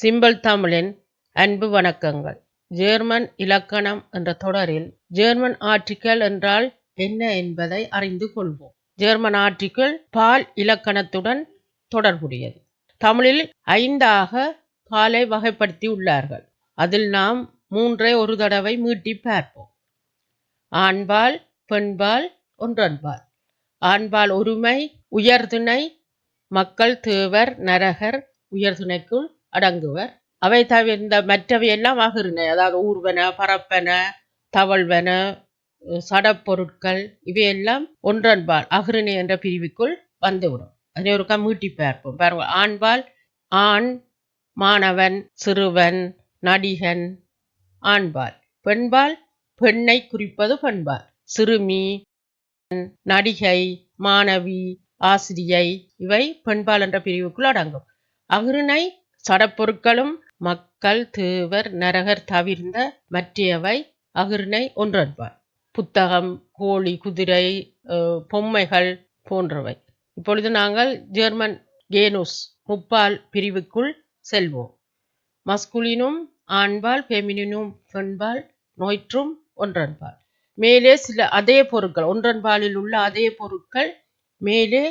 Simple தமிழின் அன்பு வணக்கங்கள். ஜேர்மன் இலக்கணம் என்ற தொடரில் ஜேர்மன் ஆர்டிக்கல் என்றால் என்ன என்பதை அறிந்து கொள்வோம். ஜேர்மன் ஆர்டிக்கல் பால் இலக்கணத்துடன் தொடர்புடையது. தமிழில் ஐந்தாக பாலை வகைப்படுத்தி உள்ளார்கள். அதில் நாம் மூன்றை ஒரு தடவை மீட்டி பார்ப்போம். ஆண்பால் பெண்பால் ஒன்றன்பால். ஆண்பால் ஒருமை உயர்துணை மக்கள் தேவர் நரகர் உயர்துணைக்குள் அடங்குவர். அவை தவிர்ந்த மற்றவை எல்லாம் அகிருணை அதாவது ஊர்வன பரப்பன தவழ்வன சடப்பொருட்கள் இவையெல்லாம் ஒன்றன்பால் அகிருணை என்ற பிரிவுக்குள் வந்துவிடும். அதனை ஒரு மீட்டி பார்ப்போம். பாருங்கள் ஆண்பால் ஆண் மாணவன் சிறுவன் நடிகன் ஆண்பால். பெண்பால் பெண்ணை குறிப்பது பெண்பால். சிறுமி நடிகை மாணவி ஆசிரியை இவை பெண்பால் என்ற பிரிவுக்குள் அடங்கும். அகிருணை சடப்பொருட்களும் மக்கள் தேவர் நரகர் தவிர்ந்த மற்றியவை அகிர்ணை ஒன்றன்பார். புத்தகம் கோழி குதிரை பொம்மைகள் போன்றவை. இப்பொழுது நாங்கள் ஜெர்மன் கேனுஸ் முப்பால் பிரிவுக்குள் செல்வோம். மஸ்குலினும் ஆண்பால் ஃபெமினினும் பெண்பால் நோய்ற்றும் ஒன்றன்பால் மேலே சில அதே பொருட்கள் ஒன்றன்பாலில் உள்ள அதே பொருட்கள் மேலே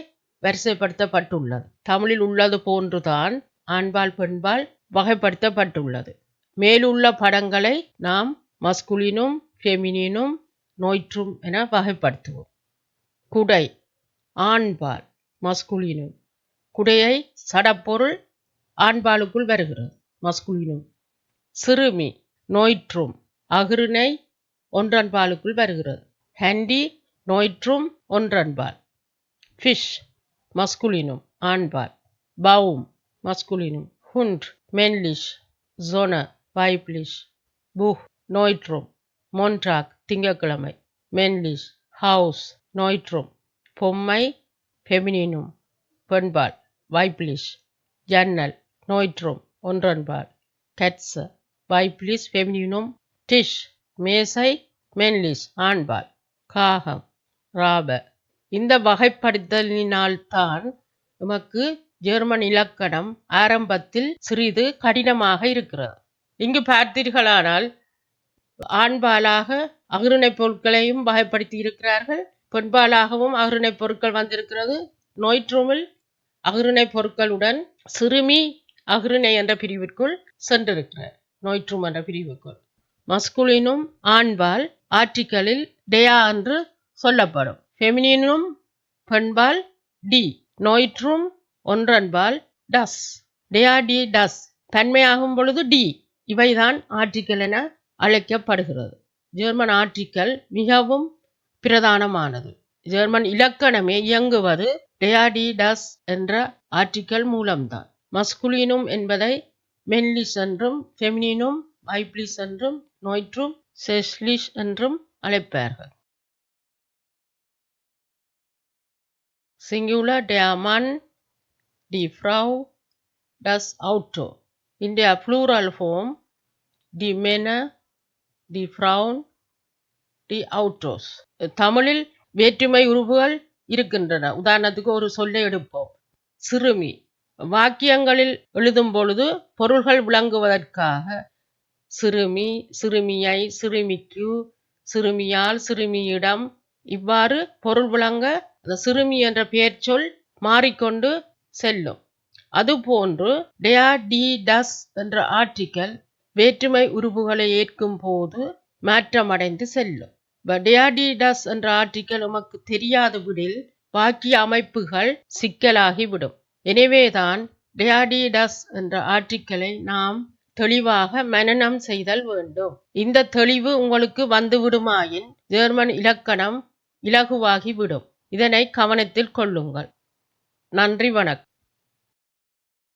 வரிசைப்படுத்தப்பட்டுள்ளது. தமிழில் உள்ளது போன்றுதான் ஆண்பால் பெண்பால் வகைப்படுத்தப்பட்டுள்ளது. மேலுள்ள படங்களை நாம் மஸ்குலினும் ஃபெமினினும் நோய்ற்றும் என வகைப்படுத்துவோம். குடை ஆண்பால் மஸ்குலினும் குடையை சடப்பொருள் ஆண்பாலுக்குள் வருகிறது மஸ்குலினும் சிறுமி நோய்ற்றும் அகிருணை ஒன்றன்பாலுக்குள் வருகிறது. ஹண்டி நோய்ற்றும் ஒன்றன்பால். ஃபிஷ் மஸ்குலினும் ஆண்பால். பவும் மஸ்குலினும் ஹுண்ட் மென்லிஷ் Sonne, weiblich, புஹ் Neutrum, மொன்ட்ராக் திங்கக்கிழமை மென்லிஷ் ஹவுஸ் நோய்ட்ரோம் பொம்மை ஃபெமினினும் பெண்பால் வைப்லிஷ் ஜன்னல் நோய்ட்ரோம் ஒன்றன்பால் கட்ஸ வைப்லிஷ் ஃபெமினினும் டிஷ் மேசை மென்லிஷ் ஆண்பால் காகம் ராப இந்த வகைப்படுத்தலினால்தான் நமக்கு ஜெர்மன் இலக்கணம் ஆரம்பத்தில் சிறிது கடினமாக இருக்கிறது. இங்கு பார்த்தீர்களானால் ஆண்பாலாக அகிருணை பொருட்களையும் வகைப்படுத்தி இருக்கிறார்கள் பெண்பாலாகவும் அகிருணை பொருட்கள் வந்திருக்கிறது. நோய்ட்ரூமில் அகிருணை பொருட்களுடன் சிறுமி அகிருணை என்ற பிரிவிற்குள் சென்றிருக்கிறார். நோய்ட்ரூம் என்ற பிரிவுக்குள். மஸ்குலினும் ஆண்பால் ஆர்டிக்கலில் டேயா என்று சொல்லப்படும். ஃபெமினினும் பெண்பால் டி. நோய்ட்ரூம் ஒன்றன்பால் டஸ். டேஆர்டி டஸ். தன்மையாகும் பொழுது டி. இவைதான் ஆர்டிக்கல் என அழைக்கப்படுகிறது. ஜெர்மன் ஆர்டிக்கல் மிகவும் பிரதானமானது. ஜெர்மன் இலக்கணமே இயங்குவது டேஆர்டி டஸ் என்ற ஆர்டிக்கல் மூலம்தான். மஸ்குலினும் என்பதை மென்லிஸ் என்றும் ஃபெமினினும் வைப்ளிஸ் என்றும் நோய்ற்றும் செஸ்லிஷ் என்றும் அழைப்பார்கள். சிங்குலர் டேமன் Die Frau, das Auto. In der Pluralform die Männer, die Frauen, die Autos. தமிழில் வேற்றுமை உருவுகள் இருக்கின்றன உதாரணத்துக்கு ஒரு சொல்லை எடுப்போம் சிறுமி வாக்கியங்களில் எழுதும் பொழுது பொருள்கள் விளங்குவதற்காக சிறுமி சிறுமியை சிறுமிக்கு சிறுமியால் சிறுமியிடம் இவ்வாறு பொருள் விளங்க அந்த சிறுமி என்ற பெயர் சொல் மாறிக்கொண்டு செல்லும். அதுபோன்று டெயா டஸ் என்ற ஆர்டிக்கல் வேற்றுமை உருவுகளை ஏற்கும் போது மாற்றமடைந்து செல்லும். டஸ் என்ற ஆர்டிக்கல் உமக்கு தெரியாதவிடில் பாக்கிய அமைப்புகள் சிக்கலாகிவிடும். எனவேதான் டெயாடிடஸ் என்ற ஆர்டிக்கலை நாம் தெளிவாக மனநம் செய்தல் வேண்டும். இந்த தெளிவு உங்களுக்கு வந்துவிடுமாயின் ஜெர்மன் இலக்கணம் இலகுவாகிவிடும். இதனை கவனத்தில் கொள்ளுங்கள். நன்றி வணக்கம்.